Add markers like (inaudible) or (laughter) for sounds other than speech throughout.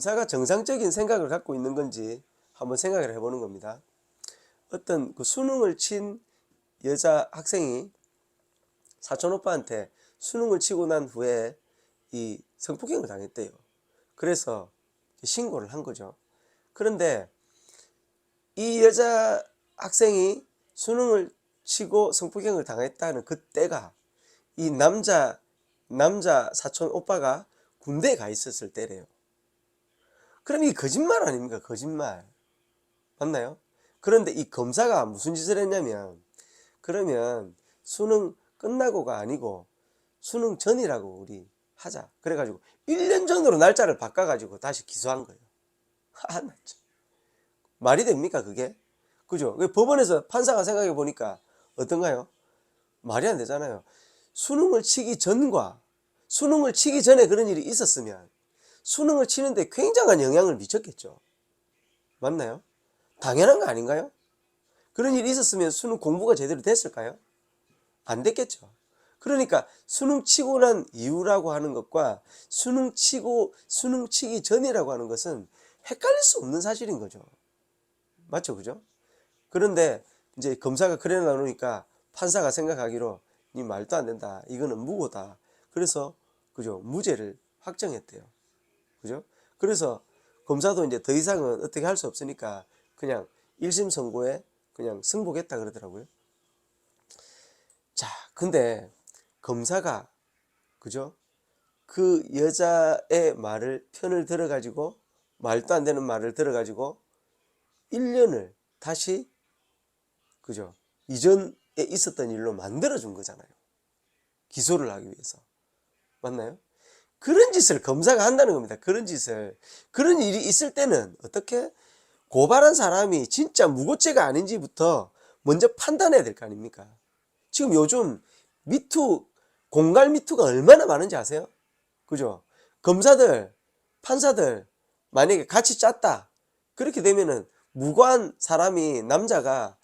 검사가 정상적인 생각을 갖고 있는 건지 한번 생각을 해보는 겁니다. 어떤 그 수능을 친 여자 학생이 사촌 오빠한테 수능을 치고 난 후에 이 성폭행을 당했대요. 그래서 신고를 한 거죠. 그런데 이 여자 학생이 수능을 치고 성폭행을 당했다는 그때가 이 남자 남자 사촌 오빠가 군대에 가 있었을 때래요. 그럼 이 거짓말 아닙니까? 거짓말. 맞나요? 그런데 이 검사가 무슨 짓을 했냐면 그러면 수능 끝나고가 아니고 수능 전이라고 우리 하자. 그래가지고 1년 전으로 날짜를 바꿔가지고 다시 기소한 거예요. (laughs) 아, 나 참. 말이 됩니까, 그게? 그죠? 그 법원에서 판사가 생각해 보니까 어떤가요? 말이 안 되잖아요. 수능을 치기 전과 수능을 치기 전에 그런 일이 있었으면 수능을 치는데 굉장한 영향을 미쳤겠죠. 맞나요? 당연한 거 아닌가요? 그런 일이 있었으면 수능 공부가 제대로 됐을까요? 안 됐겠죠. 그러니까 수능 치고 난 이후라고 하는 것과 수능 치고 수능 치기 전이라고 하는 것은 헷갈릴 수 없는 사실인 거죠. 맞죠, 그죠? 그런데 이제 검사가 그래 나누니까 판사가 생각하기로 니 말도 안 된다. 이거는 무고다. 그래서 그죠 무죄를 확정했대요. 그죠? 그래서 검사도 이제 더 이상은 어떻게 할 수 없으니까 그냥 1심 선고에 그냥 승복했다 그러더라고요. 자, 근데 검사가 그죠? 그 여자의 말을 편을 들어 가지고 말도 안 되는 말을 들어 가지고 1년을 다시 그죠? 이전에 있었던 일로 만들어 준 거잖아요. 기소를 하기 위해서. 맞나요? 그런 짓을 검사가 한다는 겁니다. 그런 짓을. 그런 일이 있을 때는 어떻게 고발한 사람이 진짜 무고죄가 아닌지부터 먼저 판단해야 될 거 아닙니까? 지금 요즘 미투, 공갈 미투가 얼마나 많은지 아세요? 그죠? 검사들, 판사들, 만약에 같이 짰다. 그렇게 되면은 무고한 사람이, 남자가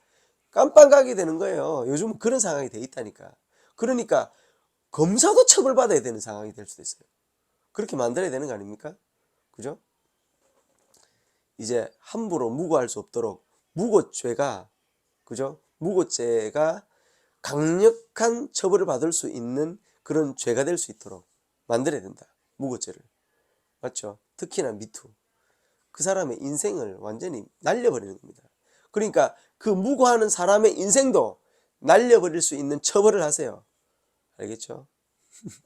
깜빵 가게 되는 거예요. 요즘 그런 상황이 돼 있다니까. 그러니까 검사도 처벌받아야 되는 상황이 될 수도 있어요. 그렇게 만들어야 되는 거 아닙니까? 그죠? 이제 함부로 무고할 수 없도록 무고죄가 그죠? 무고죄가 강력한 처벌을 받을 수 있는 그런 죄가 될 수 있도록 만들어야 된다. 무고죄를. 맞죠? 특히나 미투. 그 사람의 인생을 완전히 날려버리는 겁니다. 그러니까 그 무고하는 사람의 인생도 날려버릴 수 있는 처벌을 하세요. 알겠죠? (laughs)